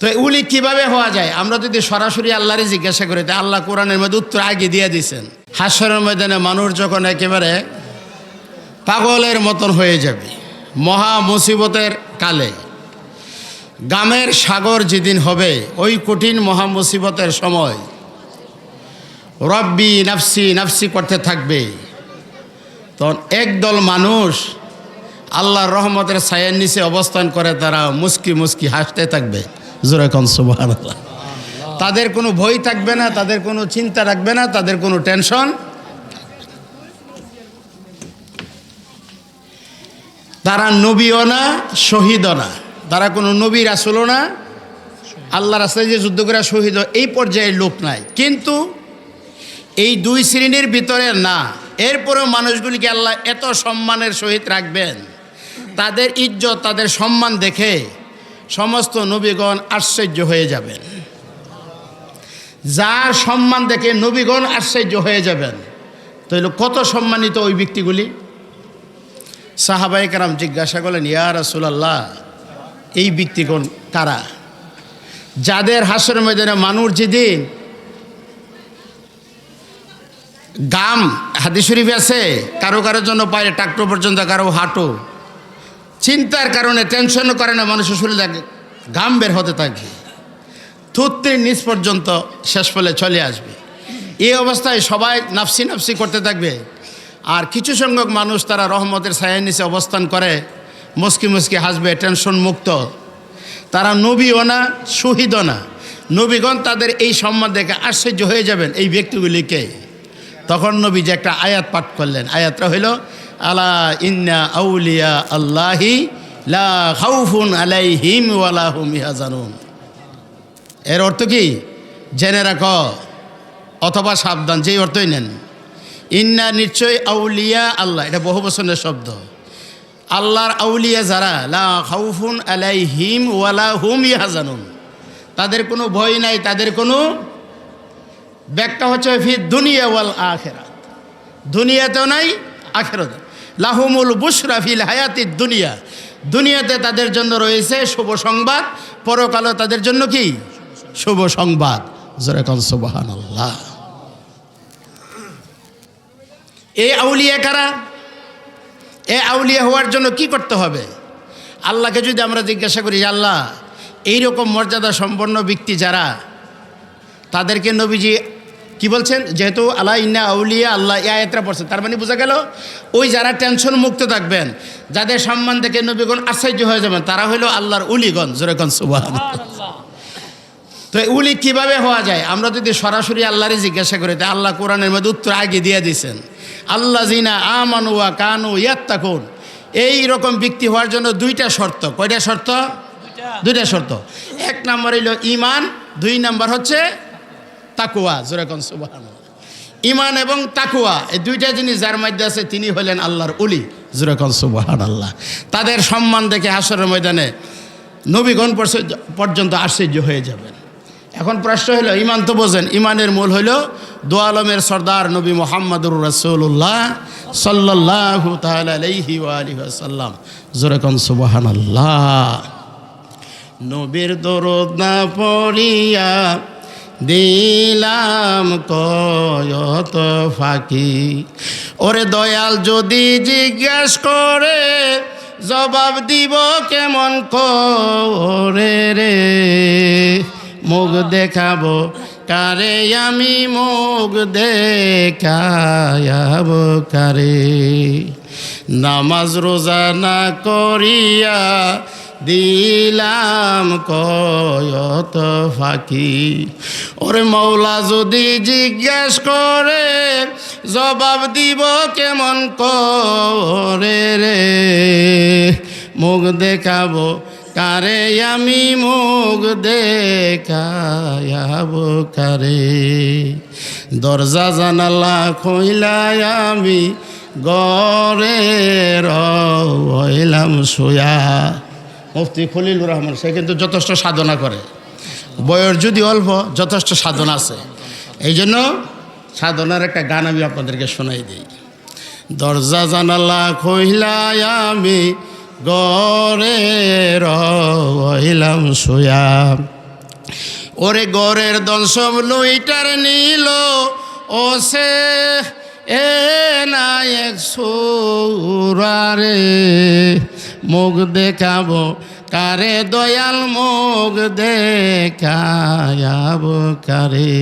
তো উলি কীভাবে হওয়া যায়? আমরা যদি সরাসরি আল্লাহরই জিজ্ঞাসা করি, তা আল্লাহ কোরআনের মধ্যে উত্তর আগে দিয়ে দিয়েছেন। হাসরের ময়দানে মানুষ যখন একেবারে পাগলের মতন হয়ে যাবে, মহা মুসিবতের কালে, গামের সাগর যেদিন হবে, ওই কঠিন মহা মুসিবতের সময় রব্বি নাফসি নাফসি করতে থাকবে। তখন একদল মানুষ আল্লাহর রহমতের ছায়ের নিচে অবস্থান করে, তারা মুস্কি মুস্কি হাসতে থাকবে। জোরে কনসুবাহ তাদের কোনো ভয় থাকবে না, তাদের কোনো চিন্তা রাখবে না, তাদের কোনো টেনশন তারা নবীও না, শহীদও না। তারা কোনো নবী রাসুলও না। আল্লাহ রাস্তায় যে যুদ্ধ করে শহীদ এই পর্যায়ের লোক নাই। কিন্তু এই দুই শ্রেণির ভিতরে না, এরপরেও মানুষগুলিকে আল্লাহ এত সম্মানের সহিত রাখবেন। তাদের ইজ্জত, তাদের সম্মান দেখে সমস্ত নবীগণ আশ্চর্য হয়ে যাবেন। যার সম্মান দেখে নবীগণ আশ্চর্য হয়ে যাবেন। তাহলে কত সম্মানিত ওই ব্যক্তিগুলি? সাহাবাই কারাম জিজ্ঞাসা করলেন, ইয়া রাসুলাল্লাহ, এই ব্যক্তিগণ কারা? যাদের হাসর ময়দানে মানুষ যেদিন গাম হাদি শরীফ আছে, কারও কারোর জন্য পায়ে টাকটো পর্যন্ত, কারও হাঁটো। চিন্তার কারণে টেনশন করে না, মানুষের শরীরে গাম বের হতে থাকবে থুত্রির নিচ পর্যন্ত শেষ ফলে চলে আসবে। এই অবস্থায় সবাই নাফসি নাফসি করতে থাকবে। আর কিছু সংখ্যক মানুষ তারা রহমতের ছায়ের নিচে অবস্থান করে, মুসকি মুসকি হাসবে টেনশন মুক্ত। তারা নবীও না, শহীদও না। নবীগণ তাদের এই সম্মান দেখে আশ্চর্য হয়ে যাবেন, এই ব্যক্তিগুলিকে। তখন নবী যে একটা আয়াত পাঠ করলেন। আয়াতটা হইল আলা ইন্না আউলিয়া আল্লাহি লা খাউফুন আলাইহিম ওয়ালা হুম ইয়াজানুন এর অর্থ কি? জেনে রাখ, অথবা সাবধান, যেই অর্থই নেন। ইন্না নিশ্চয় আউলিয়া আল্লাহ, এটা বহু বছরের শব্দ। আল্লাহর আউলিয়া যারা, লা খাউফুন আলাইহিম ওয়ালা হুম ইয়াজানুন তাদের কোনো ভয় নাই, তাদের কোনো ব্যাখ্যা হচ্ছে ফি দুনিয়া ওয়াল আখেরাত। দুনিয়াতেও নাই আখেরাত লাহুমুল বুশরা ফিল হায়াতি দুনিয়া। দুনিয়াতে তাদের জন্য রয়েছে শুভ সংবাদ পরকালে তাদের জন্য কি? শুভ সংবাদ। জোরেকন আল্লাহ এই আউলিয়া কারা? এ আউলিয়া হওয়ার জন্য কি করতে হবে? আল্লাহকে যদি আমরা জিজ্ঞাসা করি আল্লাহ, এইরকম মর্যাদা সম্পন্ন ব্যক্তি যারা, তাদেরকে নবীজি কি বলছেন? যেহেতু আল্লাহ ইন্না আউলিয়া আল্লাহ ইয়া এতরা পড়ছেন তার মানে বোঝা গেল ওই যারা টেনশন মুক্ত থাকবেন যাদের সম্মান থেকে নবীগণ আশ্চর্য হয়ে যাবেন তারা হলো আল্লাহর উলিগণ। জোরেগণ সুবাহ তো উলি কীভাবে হওয়া যায়? আমরা যদি সরাসরি আল্লাহরই জিজ্ঞাসা করি তা আল্লাহ কোরআনের মধ্যে উত্তর আগে দিয়ে দিয়েছেন। আল্লাহ জিনা আমানুয়া কানু ইয়াত্তাকুন। এই রকম ব্যক্তি হওয়ার জন্য দুইটা শর্ত। কয়টা শর্ত? দুইটা। শর্ত। এক নম্বর হইল ইমান দুই নম্বর হচ্ছে তাকুয়া জোরেকন সুবাহান ইমান এবং তাকুয়া এই দুইটা জিনিস যার মধ্যে আছে, তিনি হলেন আল্লাহর উলি জোরেকন সুবাহান আল্লাহ তাদের সম্মান দেখে হাসরের ময়দানে নবীগণ পর্য- পর্যন্ত আশ্চর্য হয়ে যাবেন। এখন প্রশ্ন হলো ইমান তো বোঝেন ইমানের মূল হইল দো আলমের সর্দার নবী মোহাম্মদুর রসুল্লাহ সাল্লাহ তালহি আসাল্লাম জোরেকন সুবাহান আল্লাহ নবীর দরদ না পড়িয়া দিলাম কয়ত ফাঁকি। ওরে দয়াল, যদি জিজ্ঞাস করে জবাব দিব কেমন করে রে। মুখ দেখাবো, কারে আমি মুখ দেখায়াব কারে। নামাজ রোজা না করিয়া দিলাম কয়ত ফাঁকি। ওরে মৌলা, যদি জিজ্ঞাস করে, জবাব দিব কেমন করে রে? মুখ দেখাবো, কারে আমি মুখ দেখায়াব কারে? দরজা জানালা খইলাই আমি গরে রইলাম সোয়া মুফতি খলিলুর রহমান, সে কিন্তু যথেষ্ট সাধনা করে। বয়স যদি অল্প, যথেষ্ট সাধনা আছে। এই জন্য সাধনার একটা গান আমি আপনাদেরকে শোনাই দিই। দরজা জানালা কহিলাই আমি গরে রইলাম সোয়া ওরে গরের সব লইটার নিল, ও সে এ নায়ক সুরারে। মুখ দেখাবো, কারে দয়াল মুখ দেখায়াব কারে?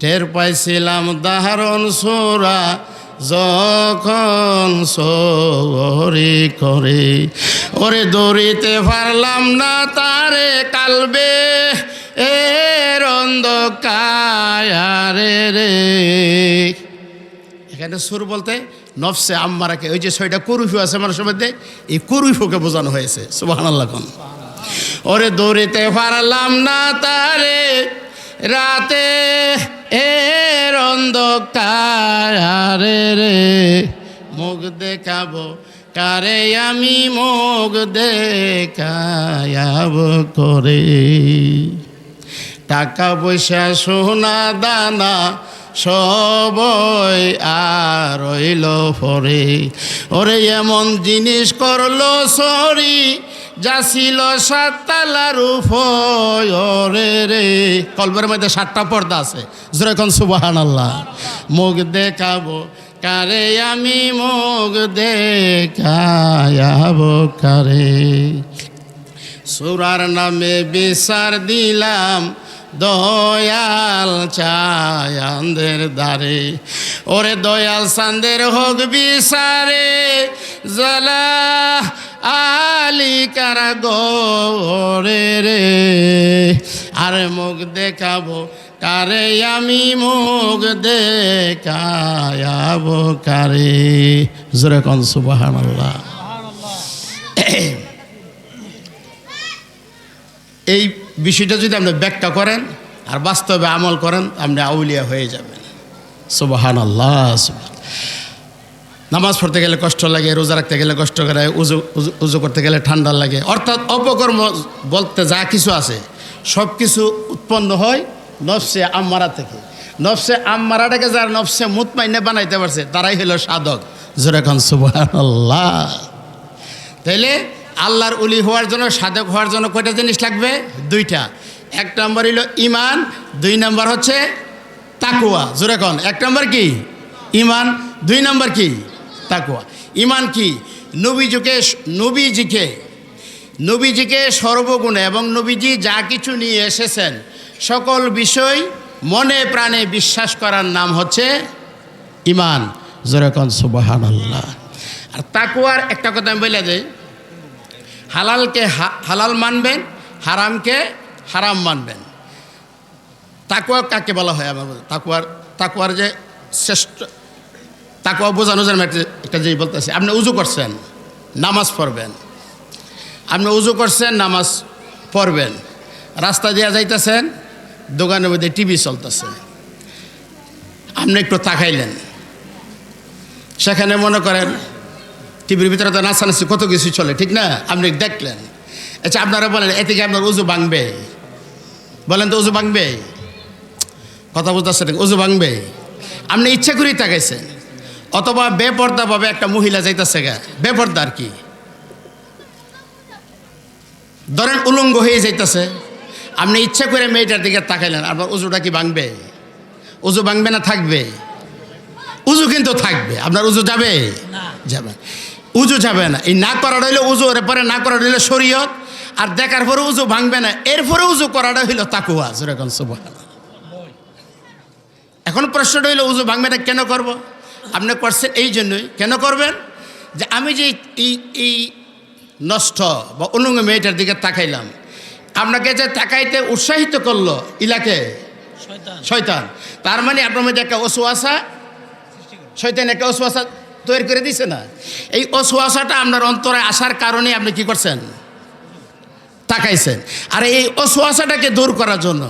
টের পাইছিলাম দাহরণ সোরা, যখন সরি করে। ওরে দৌড়িতে পারলাম না তারে কালবে এ রন্দ কায়ারে রে। এখানে সুর বলতে নফসে আম্মারাকে, ওই যে ছয়টা কুরুফু আছে মানুষের মধ্যে, এই কুরুফুকে বোঝানো হয়েছে। সুবাহ আল্লাহ ওরে দৌড়িতে পারলাম না তারে, রাতে এ অন্ধকারে রে। মুখ দেখাবো, কারে আমি মুখ দেখায়াব করে। টাকা পয়সা, সোনা, দানা সবই আর রইল পরে। ওরে এমন জিনিস করল সরি, যা ছিল সাততালার উপরে। রে, কলবের মধ্যে সাতটা পর্দা আছে। যেরকম সুবাহান আল্লাহ মুখ দেখাবো, কারে আমি মুখ দেখায়াব কারে? সুরার নামে বিচার দিলাম দয়াল চায়ান্দের দ্বারে। ওরে দয়াল সান্দের হোক বিচারে জলা আলি কারা গরে রে। আরে মুখ দেখাবো, কারে আমি মুখ দেখায়াব কারে? জোরে কন সুবাহান এই বিষয়টা যদি আপনি ব্যাখ্যা করেন আর বাস্তবে আমল করেন, আপনি আউলিয়া হয়ে যাবেন। সুবাহান আল্লাহ নামাজ পড়তে গেলে কষ্ট লাগে, রোজা রাখতে গেলে কষ্ট করে, উজু, উজু- করতে গেলে ঠান্ডা লাগে। অর্থাৎ অপকর্ম বলতে যা কিছু আছে সব কিছু উৎপন্ন হয় নফসে আম্মারা থেকে। নফসে আম্মারাটাকে যারা নফসে মুতমাইনে বানাইতে পারছে, তারাই হলো সাধক। যেরকম সুবাহ তাইলে আল্লাহর উলি হওয়ার জন্য, সাধক হওয়ার জন্য কয়টা জিনিস লাগবে? দুইটা। এক নম্বর হইল ইমান, দুই নম্বর হচ্ছে তাকুয়া জোরে কন। এক নম্বর কি? ইমান, দুই নম্বর কি? তাকুয়া ইমান কি? নবীজিকে নবীজিকে নবীজিকে সর্বগুণে এবং নবীজি যা কিছু নিয়ে এসেছেন, সকল বিষয় মনে প্রাণে বিশ্বাস করার নাম হচ্ছে ইমান। যেরকম সুবাহান আল্লাহ আর তাকুয়ার একটা কথা আমি বলে যাই হালালকে হালাল মানবেন, হারামকে হারাম মানবেন। তাকুয়া কাকে বলা হয়? আমার তাকুয়ার তাকুয়ার যে শ্রেষ্ঠ তাকুয়া বোঝানো যেন একটা যে বলতেছি, আপনি উজু করছেন, নামাজ পড়বেন। আপনি উজু করছেন, নামাজ পড়বেন। রাস্তা দিয়ে যাইতেছেন, দোকানের মধ্যে টিভি চলতেছে। আপনি একটু তাকাইলেন। সেখানে মনে করেন টিভির ভিতরে তো নাচানাচি কত কিছু চলে ঠিক না? আপনি দেখলেন। আচ্ছা আপনারা বলেন এতে কি আপনার উজু ভাঙবে? বলেন তো উজু ভাঙবে? কথা বলতে বলতেছে উজু ভাঙবে? আপনি ইচ্ছা করেই তাকাইছেন। অথবা বেপর্দা ভাবে একটা মহিলা যাইতেছে গা বেপর্দা আর কি। ধরেন উলঙ্গ হয়ে যাইতেছে। আপনি ইচ্ছা করে মেয়েটার দিকে তাকাইলেন আপনার উজুটা কি ভাঙবে? উজু ভাঙবে না থাকবে? উজু কিন্তু থাকবে। আপনার উজু যাবে? যাবে। উজু যাবে না। এই না করাটা হইল উজু এর পরে না করাটা হইল শরীয়ত আর দেখার পরে উজু ভাঙবে না। এরপরে উজু করাটা হইল তাকুয়া যেরকম সুবাহ এখন প্রশ্নটা হইল উজু ভাঙবে না কেন করব? আপনি করছেন এই জন্যই। কেন করবেন? যে আমি যে এই এই নষ্ট বা উলঙ্গ মেয়েটার দিকে তাকাইলাম আপনাকে যে তাকাইতে উৎসাহিত করল ইলাকে? শয়তান। তার মানে আপনার মধ্যে একটা অসুয়াশা শয়তান একটা অসুয়াশা তৈরি করে দিছে না। এই অসুয়াশাটা আপনার অন্তরে আসার কারণে আপনি কি করছেন? তাকাইছেন। আর এই অসুয়াশাটাকে দূর করার জন্য,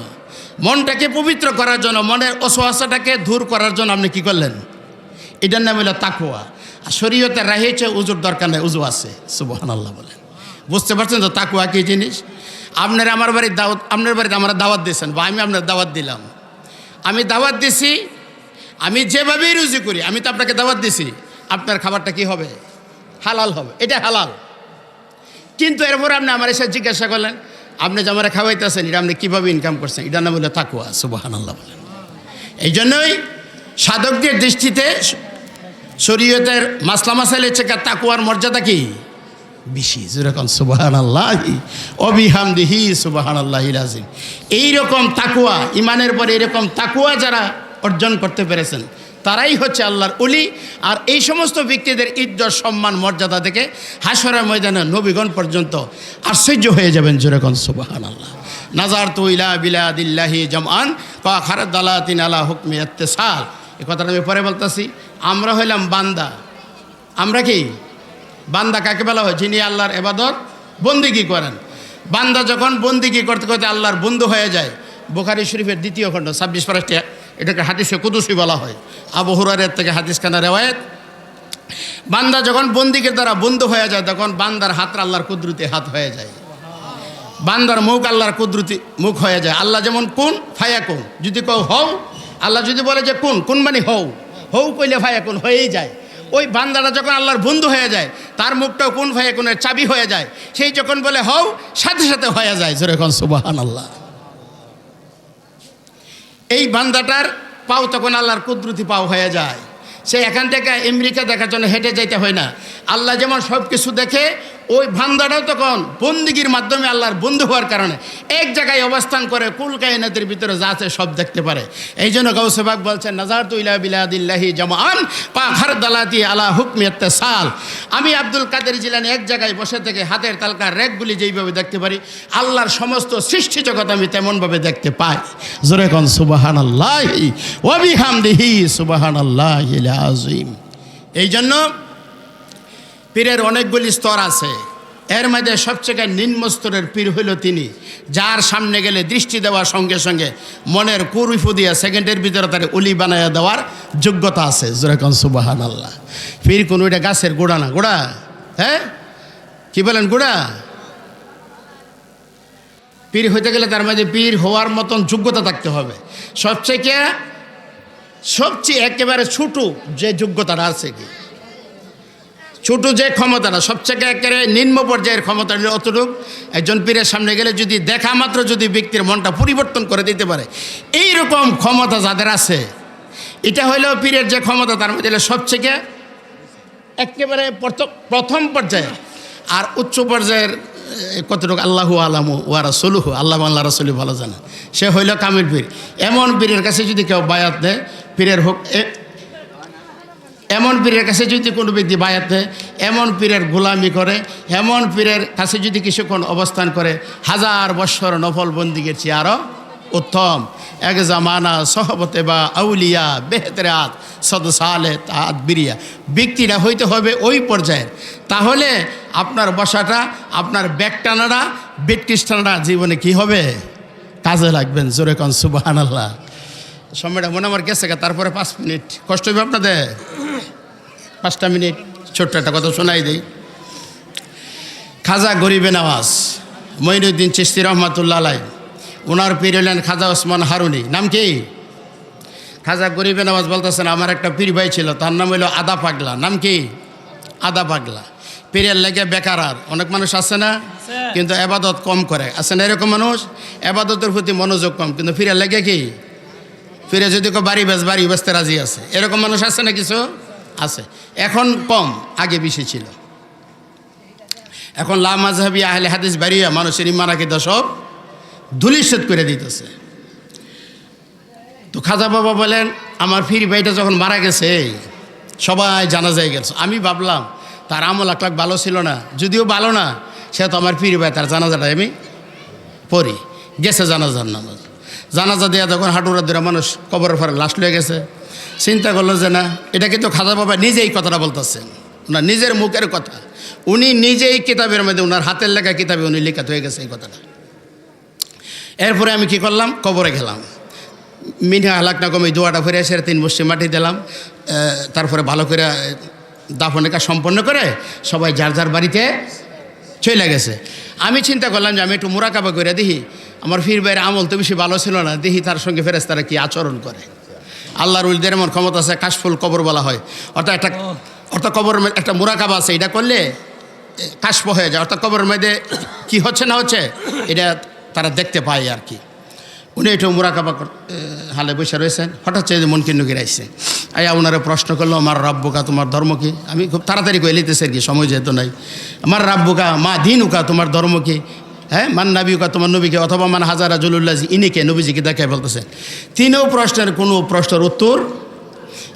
মনটাকে পবিত্র করার জন্য, মনের অসুয়াশাটাকে দূর করার জন্য আপনি কি করলেন? এটার নাম হলো তাকুয়া আর শরীয়তে রাহিয়েছে উজুর দরকার নেই, উজু আছে। সুবহান আল্লাহ বলেন। বুঝতে পারছেন তো তাকুয়া কি জিনিস? আপনার আমার বাড়ির দাওয়াত, আপনার বাড়িতে আমরা দাওয়াত দিয়েছেন, বা আমি আপনার দাওয়াত দিলাম। আমি দাওয়াত দিছি, আমি যেভাবেই রুজি করি, আমি তো আপনাকে দাওয়াত দিছি। আপনার খাবারটা কি হবে? হালাল হবে। এটা হালাল। কিন্তু এরপর আপনি আমার এসে জিজ্ঞাসা করলেন, আপনি যে আমরা খাওয়াইতেছেন, এটা আপনি কীভাবে ইনকাম করছেন? এটা না বলে তাকুয়া সুবাহান আল্লাহ বলেন। এই জন্যই সাধকদের দৃষ্টিতে শরীয়তের মাসলা মাসাইলের চেয়ে তাকুয়ার মর্যাদা কি? বেশি। যেরকম সুবাহান আল্লাহ অবিহামদিহি সুবাহান আল্লাহ এইরকম তাকুয়া ইমানের পরে এরকম তাকুয়া যারা অর্জন করতে পেরেছেন তারাই হচ্ছে আল্লাহর অলি আর এই সমস্ত ব্যক্তিদের ইজ্জত, সম্মান, মর্যাদা থেকে হাসরের ময়দানে নবীগণ পর্যন্ত আশ্চর্য হয়ে যাবেন যেরকম সুবাহান আল্লাহ নাজার তু ইলা বিলাদিল্লাহি জমান দালাতিন আলা হুকমি সাল এ কথাটা আমি পরে বলতেছি। আমরা হইলাম বান্দা। আমরা কি? বান্দা কাকে বলা হয়? যিনি আল্লাহর এবাদত বন্দিগি করেন। বান্দা যখন বন্দিগি করতে করতে আল্লাহর বন্ধু হয়ে যায়, বোখারি শরীফের দ্বিতীয় খণ্ড, ছাব্বিশ পারাসটি এটাকে হাদিসে কুদুসি বলা হয়। আবু হুরারের থেকে হাদিস খানা রেওয়ায়ত। বান্দা যখন বন্দিকের দ্বারা বন্ধু হয়ে যায়, তখন বান্দার হাত আল্লাহর কুদরতি হাত হয়ে যায়। বান্দার মুখ আল্লাহর কুদরতি মুখ হয়ে যায়। আল্লাহ যেমন কোন, ফায়া কোন। যদি কেউ হও, আল্লাহ যদি বলে যে কোন কোন মানে হও। হও কইলে ফায়া কোন, হয়েই যায়। ওই বান্দাটা যখন আল্লাহর বন্ধু হয়ে যায়, তার মুখটাও কোন, ফায়া কোনের চাবি হয়ে যায়। সেই যখন বলে হও, সাথে সাথে হয়ে যায়। যেরকম সুবাহান আল্লাহ এই বান্দাটার পাও তখন আল্লাহর কুদরতি পাও হয়ে যায়। সে এখান থেকে আমেরিকা দেখার জন্য হেঁটে যেতে হয় না। আল্লাহ যেমন সব কিছু দেখে ওই বান্দাটাও তখন বন্দিগির মাধ্যমে আল্লাহর বন্ধু হওয়ার কারণে এক জায়গায় অবস্থান করে কুল কায়নাতের ভিতরে যা আছে সব দেখতে পারে। এই জন্য গৌসবাক বলছেন নাজার তুইলা বিলাদিল্লাহি জামান পাখার দালাতি আলা হুকমিয়ত্তে সাল আমি আব্দুল কাদের জিলানি এক জায়গায় বসে থেকে হাতের তালকার রেকগুলি যেইভাবে দেখতে পারি, আল্লাহর সমস্ত সৃষ্টি জগৎ আমি তেমনভাবে দেখতে পাই। জোরে কন সুবাহান আল্লাহ ওবিহামদিহি সুবাহান আল্লাহ আজিম এই জন্য পীরের অনেকগুলি স্তর আছে। এর মধ্যে সবচেয়ে নিম্ন স্তরের পীর হইল তিনি, যার সামনে গেলে দৃষ্টি দেওয়ার সঙ্গে সঙ্গে মনের কুরুফু দিয়া সেকেন্ডের ভিতরে তার উলি বানাইয়া দেওয়ার যোগ্যতা আছে। যেরকম সুবাহান আল্লাহ পীর কোনো এটা গাছের গোড়া না, গোড়া? হ্যাঁ? কি বলেন, গোড়া? পীর হইতে গেলে তার মধ্যে পীর হওয়ার মতন যোগ্যতা থাকতে হবে। সবচেয়ে সবচেয়ে একেবারে ছোট যে যোগ্যতাটা আছে কি? ছোট যে ক্ষমতাটা, সবচেয়ে একেবারে নিম্ন পর্যায়ের ক্ষমতা অতটুক। একজন পীরের সামনে গেলে যদি দেখা মাত্র যদি ব্যক্তির মনটা পরিবর্তন করে দিতে পারে এই রকম ক্ষমতা যাদের আছে, এটা হইল পীরের যে ক্ষমতা, তার মধ্যে সবচেয়ে একেবারে প্রথ- প্রথম পর্যায়ে আর উচ্চ পর্যায়ের কতটুকু? আল্লাহু আলামু ওয়ারা সলুহু আল্লাহ আল্লাহ রসুলি ভালো জানে। সে হইল কামিল পীর। এমন পীরের কাছে যদি কেউ বায়াত দেয়, পীরের হোক এমন পীরের কাছে যদি কোনো ব্যক্তি বায়াত দেয়, এমন পীরের গোলামি করে, এমন পীরের কাছে যদি কিছুক্ষণ অবস্থান করে, হাজার বৎসর নফল বন্দিগের চেয়ে আরও উত্তম। এক জামানা সহবতে বা আউলিয়া বেহতরাত সদসালে তাহাত বিরিয়া। ব্যক্তিরা হইতে হবে ওই পর্যায়ের। তাহলে আপনার বসাটা, আপনার ব্যাগ বেটকিস্টানাটা জীবনে কি হবে? কাজে লাগবেন, জোরে কন সুবাহান আল্লাহ সময়টা মনে আমার গেছে তারপরে পাঁচ মিনিট। কষ্ট হবে আপনাদের? পাঁচটা মিনিট ছোট্ট একটা কথা শোনাই দিই। খাজা গরিবে নওয়াজ মঈনুদ্দিন চিস্তি রহমাতুল্লাহ আলাই ওনার পীর হলেন খাজা ওসমান হারুনি। নাম কি? খাজা গরিবে নওয়াজ বলতেছেন আমার একটা পীর ভাই ছিল তার নাম হইল আদা পাগলা। নাম কি? আদা পাগলা। পীরের লেগে বেকার আর। অনেক মানুষ আছে না? কিন্তু এবাদত কম করে। আছে না এরকম মানুষ? এবাদতের প্রতি মনোযোগ কম। কিন্তু ফিরে লেগে কি? ফিরে যদি কেউ বাড়ি বেশ বাড়ি বেচতে রাজি আছে। এরকম মানুষ আছে না কিছু? আছে। এখন কম, আগে বেশি ছিল। এখন লা মাঝহাবি আহলে হাদিস বাড়িয়া মানুষের ইমানাকে সব ধুলিশ্বেদ করে দিতেছে। তো খাজা বাবা বলেন, আমার ফির ভাইটা যখন মারা গেছে, সবাই জানা যায় গেছে। আমি ভাবলাম, তার আমল লাখ ভালো ছিল না। যদিও ভালো না, সে তো আমার ফির ভাই, তার জানাজাটা আমি পড়ি। গেছে জানাজার নামাজ। জানাজা দেওয়া তখন হাঁটুরা দেওয়া মানুষ কবরের পরে লাশ লয়ে গেছে চিন্তা করল যে না, এটা কিন্তু খাজা বাবা নিজেই কথাটা বলতেছেন। ওনার নিজের মুখের কথা। উনি নিজেই কিতাবের মধ্যে ওনার হাতের লেখা কিতাবে উনি লেখাত হয়ে গেছে এই কথাটা। এরপরে আমি কি করলাম? কবরে গেলাম। মিনা হালাক না কমে দোয়াটা ফিরে এসে তিন বসে মাটি দিলাম। তারপরে ভালো করে দাফনের কাজ সম্পন্ন করে সবাই যার যার বাড়িতে চলে গেছে। আমি চিন্তা করলাম যে আমি একটু মোরাকাবা করে দেখি। আমার ফির ভাইয়ের আমল তো বেশি ভালো ছিল না। দেখি তার সঙ্গে ফেরেস তারা কি আচরণ করে। আল্লাহর উলদের এমন ক্ষমতা আছে কাশফুল কবর বলা হয়। অর্থাৎ একটা অর্থাৎ কবর একটা মোরাকাবা আছে এটা করলে কাশপ হয়ে যায়। অর্থাৎ কবরের মধ্যে কি হচ্ছে না হচ্ছে এটা তারা দেখতে পায় আর কি। উনি একটু মুরাকাবা হালে বসে রয়েছেন। হঠাৎ চেয়ে মন কিন্ন গিরাইছে আয়া ওনারা প্রশ্ন করল আমার রাব্বুকা তোমার ধর্ম কি? আমি খুব তাড়াতাড়ি কয়ে লিতেছি আর কি সময় যেহেতু নাই। আমার রাব্বুকা মা দিন উকা তোমার ধর্ম কি? হ্যাঁ মান নাবি উকা তোমার নবীকে অথবা মান হাজারা জলুল্লাহ ইনিকে নবীজিকে দেখে বলতেছেন তিনও প্রশ্নের কোনো প্রশ্নের উত্তর?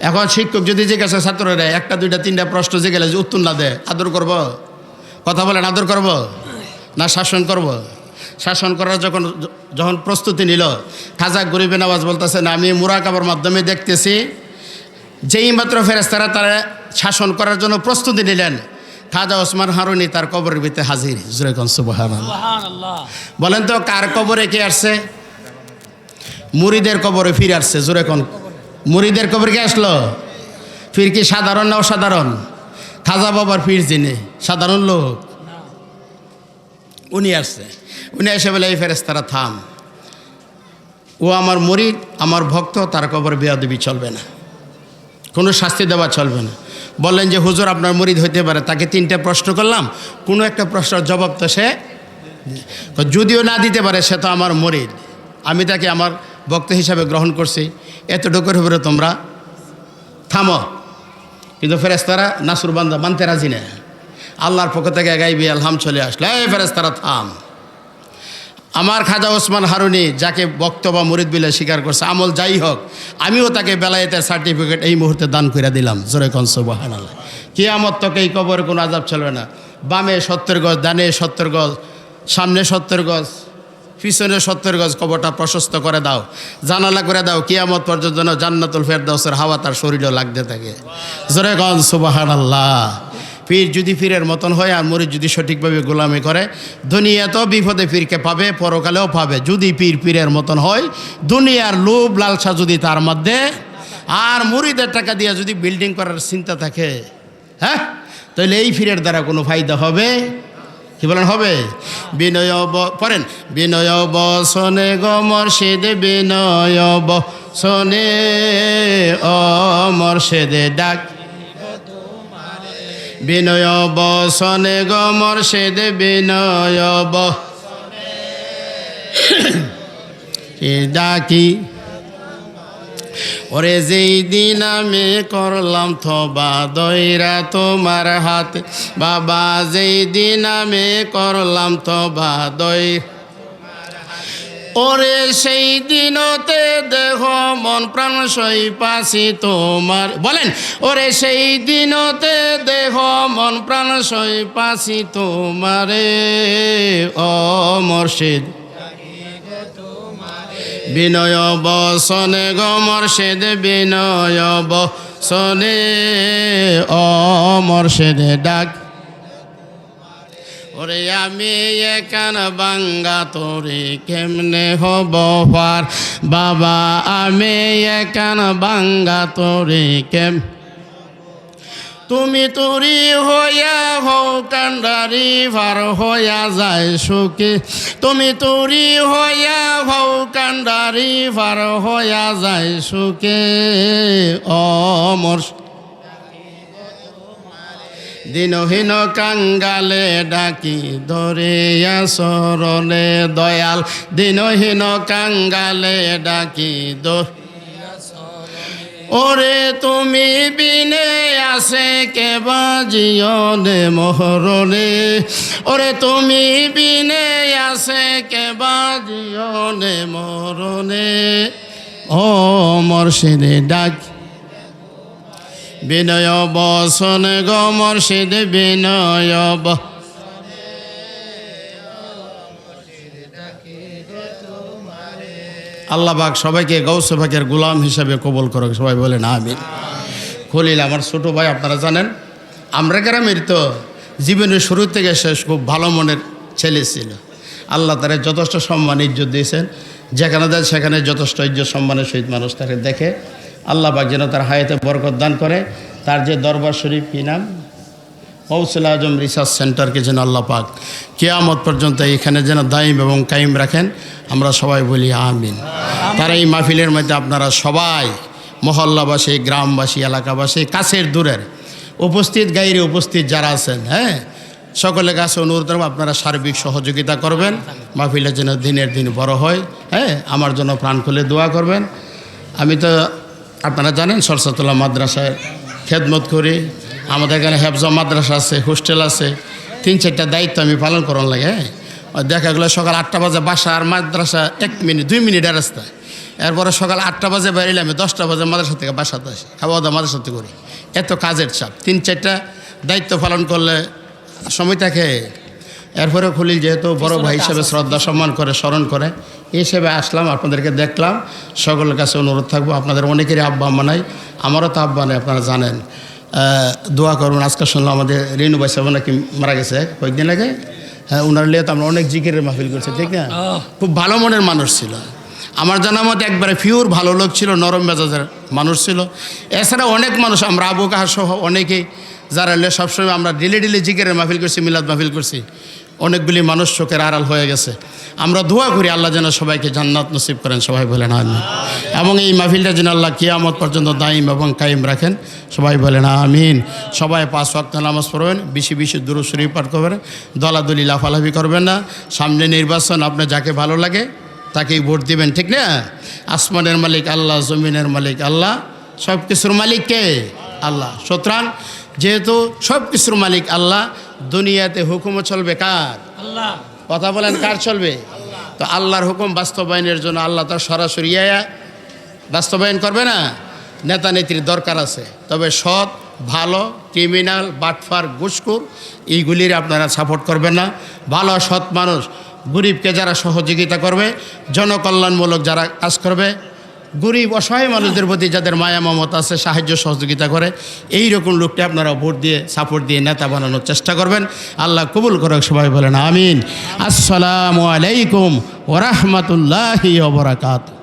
এখন শিক্ষক যদি জিজ্ঞাসা ছাত্ররা, একটা, দুইটা, তিনটা প্রশ্ন জিজ্ঞাসা যে উত্তর না দেয়, আদর করব? কথা বলেন, আদর করব? না, শাসন করব? শাসন করার যখন যখন প্রস্তুতি নিল, খাজা গরিবে নওয়াজ বলতেছেন আমি মুরাকাবার মাধ্যমে দেখতেছি যেই মাত্র ফেরেস্তারা তারা শাসন করার জন্য প্রস্তুতি নিলেন খাজা ওসমান হারুনি তার কবরের ভিতরে হাজির। জুরেকন সুবাহান বলেন তো কার কবরে কে আসছে? মুরিদের কবরে ফিরে আসছে জোরেকন মুরিদের কবর কে আসলো? ফির কি সাধারণ না অসাধারণ? খাজা বাবার ফির যিনি সাধারণ লোক। উনি আসছে। উনি এসে বলে এই ফেরেস্তারা থাম। ও আমার মরিদ আমার ভক্ত তার কবর বেয়াদবি চলবে না। কোনো শাস্তি দেওয়া চলবে না। বললেন যে, হুজুর, আপনার মরিদ হইতে পারে। তাকে তিনটে প্রশ্ন করলাম। কোনো একটা প্রশ্নের জবাব তো সে যদিও না দিতে পারে, সে তো আমার মরিদ। আমি তাকে আমার ভক্ত হিসাবে গ্রহণ করছি। এতটুকুর উপরে তোমরা থামো। কিন্তু ফেরেস্তারা নাসুর বান্দা মানতে রাজি না আল্লাহর পক্ষ থেকে গাইবি আলহাম চলে আসলো এই ফেরেস্তারা থাম। আমার খাজা ওসমান হারুনি যাকে বক্ত বা মুরিদ বিলে স্বীকার করছে, আমল যাই হোক, আমিও তাকে বেলায়েতের সার্টিফিকেট এই মুহূর্তে দান করে দিলাম। জোরে কনসবাহান আল্লাহ কিয়ামত তোকে এই কবরে কোনো আজাব চলবে না। বামে সত্তর গজ, ডানে সত্তর গজ, সামনে সত্তর গজ, পিছনে সত্তর গজ কবরটা প্রশস্ত করে দাও। জানালা করে দাও, কিয়ামত পর্যন্ত যেন জান্নাতুল ফেরদাউসের হাওয়া তার শরীরেও লাগতে থাকে। জোরে গন সুবাহান পীর যদি পীরের মতন হয় আর মরিদ যদি সঠিকভাবে গোলামি করে দুনিয়াতেও বিপদে পীরকে পাবে, পরকালেও পাবে। যদি পীর পীরের মতন হয়, দুনিয়ার লোভ লালসা যদি তার মধ্যে, আর মুরিদের টাকা দিয়ে যদি বিল্ডিং করার চিন্তা থাকে হ্যাঁ? তাহলে এই ফিরের দ্বারা কোনো ফায়দা হবে? কি বলেন, হবে? বিনয় পড়েন, বিনয় বসনে গমর সেদে বিনয় বসনে অমর সেদে ডাক। বিনয় বসনে গমর সেদ বিনয় ব। ডাকি, ওরে যেই দিন আমি করলাম থবা দইরা তোমার হাতে, বাবা, যেই দিন আমি করলাম থবা দই ওরে সেই দিনতে দেহ মন প্রাণ সই পাশি তোমার। বলেন, ওরে সেই দিনতে দেহ মন প্রাণ সই পাশি তোমারে, ও মর্শিদ। বিনয় বসনে গমর্ষেদ বিনয় বসনে অমর্ষেদে ডাক। ওরে আমি একান বাঙ্গা, তোরে কেমনে হব পার? বাবা, আমি একান বাঙ্গা, তোরে কেম? তুমি তুরি হইয়া হও, কান্ডারি ভার হইয়া যায় সুখে। তুমি তুরি হইয়া হও, কান্ডারি ভার হইয়া যায় সুখে। অমর দিনহীন কাঙ্গালে ডাকি ধরে সরণে দয়াল। দিনহীন কাঙ্গালে ডাকি দর ওরে তুমি বিনে আসে কে বাজিয়নে মোহরনে ওরে তুমি বিনে আসে কে বাজিয়নে মোহরনে ও মর্ষিদে ডাক বিনয় বসন গ মর্ষিদ বিনয় ব আল্লাহ সবাইকে গৌসে গোলাম হিসাবে কবল করো সবাই বলেন আমি খলিল, আমার ছোট ভাই, আপনারা জানেন, আমরা গ্রামের তো জীবনের শুরু থেকে শেষ খুব ভালো মনের ছেলে ছিল। আল্লাহ তারা যথেষ্ট সম্মান, ইজ্জত দিয়েছেন। যেখানে দেয় সেখানে যথেষ্ট ইজ্জত, সম্মানের সহিত মানুষ তাকে দেখে আল্লাহ পাক যেন তার হায়াতে বরকত দান করে। তার যে দরবার শরীফ, কি নাম? কৌশল আজম রিসার্চ সেন্টারকে যেন আল্লাহ পাক কেয়ামত পর্যন্ত এখানে যেন দায়িম এবং কায়েম রাখেন। আমরা সবাই বলি আমিন। তারা এই মাহফিলের মধ্যে আপনারা সবাই, মহল্লাবাসী, গ্রামবাসী, এলাকাবাসী, কাছের দূরের উপস্থিত, গাইরে উপস্থিত যারা আছেন হ্যাঁ? সকলের কাছে অনুরোধ করব, আপনারা সার্বিক সহযোগিতা করবেন। মাহফিলের যেন দিনের দিন বড় হয় হ্যাঁ? আমার জন্য প্রাণ খুলে দোয়া করবেন। আমি তো আপনারা জানেন সরস্বতলা মাদ্রাসায় খেদমত করি। আমাদের এখানে হেফজা মাদ্রাসা আছে, হোস্টেল আছে। তিন, চারটা দায়িত্ব আমি পালন করার লাগে হ্যাঁ? দেখা গেলো সকাল আটটা বাজে বাসা আর মাদ্রাসা এক মিনিট, দুই মিনিটের রাস্তা। এরপরে সকাল আটটা বাজে বেরিয়ে আমি দশটা বাজে মাদ্রাসা থেকে বাসাতে আসি, খাওয়া দাওয়া মাদ্রাসাতে করি। এত কাজের চাপ। তিন, চারটা দায়িত্ব পালন করলে সময় থাকে এরপরে খুলি যেহেতু বড় ভাই হিসেবে শ্রদ্ধা সম্মান করে স্মরণ করে এই হিসেবে আসলাম আপনাদেরকে দেখলাম। সকলের কাছে অনুরোধ থাকব আপনাদের অনেকেরই আব্বা আম্মা নাই আমারও তো আব্বা নেই আপনারা জানেন। দোয়া করুন আজকে শুনলাম আমাদের রেণু ভাই সাহেব নাকি মারা গেছে কয়েকদিন আগে। হ্যাঁ ওনার লিয়ে তো আমরা অনেক জিকিরের মাহফিল করছি ঠিক না? খুব ভালো মনের মানুষ ছিল। আমার জানা মতে একবারে পিওর ভালো লোক ছিল নরম মেজাজের মানুষ ছিল। এছাড়া অনেক মানুষ আমরা আবু কাহা সহ অনেকেই যারা সবসময় আমরা ডিলে ডিলে জিকিরের মাহফিল করছি মিলাদ মাহফিল করছি। অনেকগুলি মানুষ চোখের আড়াল হয়ে গেছে। আমরা দোয়া করি আল্লাহ যেন সবাইকে জান্নাত নসিব করেন, সবাই বলেন আমিন। এবং এই মাহফিলটা যেন আল্লাহ কিয়ামত পর্যন্ত দাইম এবং কায়েম রাখেন, সবাই বলেন আমিন। সবাই পাঁচ ওয়াক্ত নামাজ পড়বেন, বেশি বেশি দূর শরীফ পাঠ করবেন, দলাদলি লাফালাফি করবেন না। সামনে নির্বাচন, আপনার যাকে ভালো লাগে তাকেই ভোট দিবেন, ঠিক না? আসমানের মালিক আল্লাহ, জমিনের মালিক আল্লাহ সব কিছুর মালিক কে? আল্লাহ। সুতরাং যেহেতু সব কিছুর মালিক আল্লাহ দুনিয়াতে হুকুমও চলবে কার? আল্লাহ। কথা বলেন কার চলবে? তো আল্লাহর হুকুম বাস্তবায়নের জন্য আল্লাহ তার সরাসরি বাস্তবায়ন করবে না? নেতা নেত্রীর দরকার আছে। তবে সৎ ভালো ক্রিমিনাল বাটফার ঘুষখোর এইগুলির আপনারা সাপোর্ট করবেন না। ভালো সৎ মানুষ গরিবকে যারা সহযোগিতা করবে জনকল্যাণমূলক যারা কাজ করবে গরিব, অসহায় মানুষদের প্রতি যাদের মায়া, মমতা আছে, সাহায্য, সহযোগিতা করে এই রকম লোককে আপনারা ভোট দিয়ে সাপোর্ট দিয়ে নেতা বানানোর চেষ্টা করবেন। আল্লাহ কবুল করক, সবাই বলেন আমিন। আসসালামু আলাইকুম ওরহমতুল্লাহি ওবরাকাত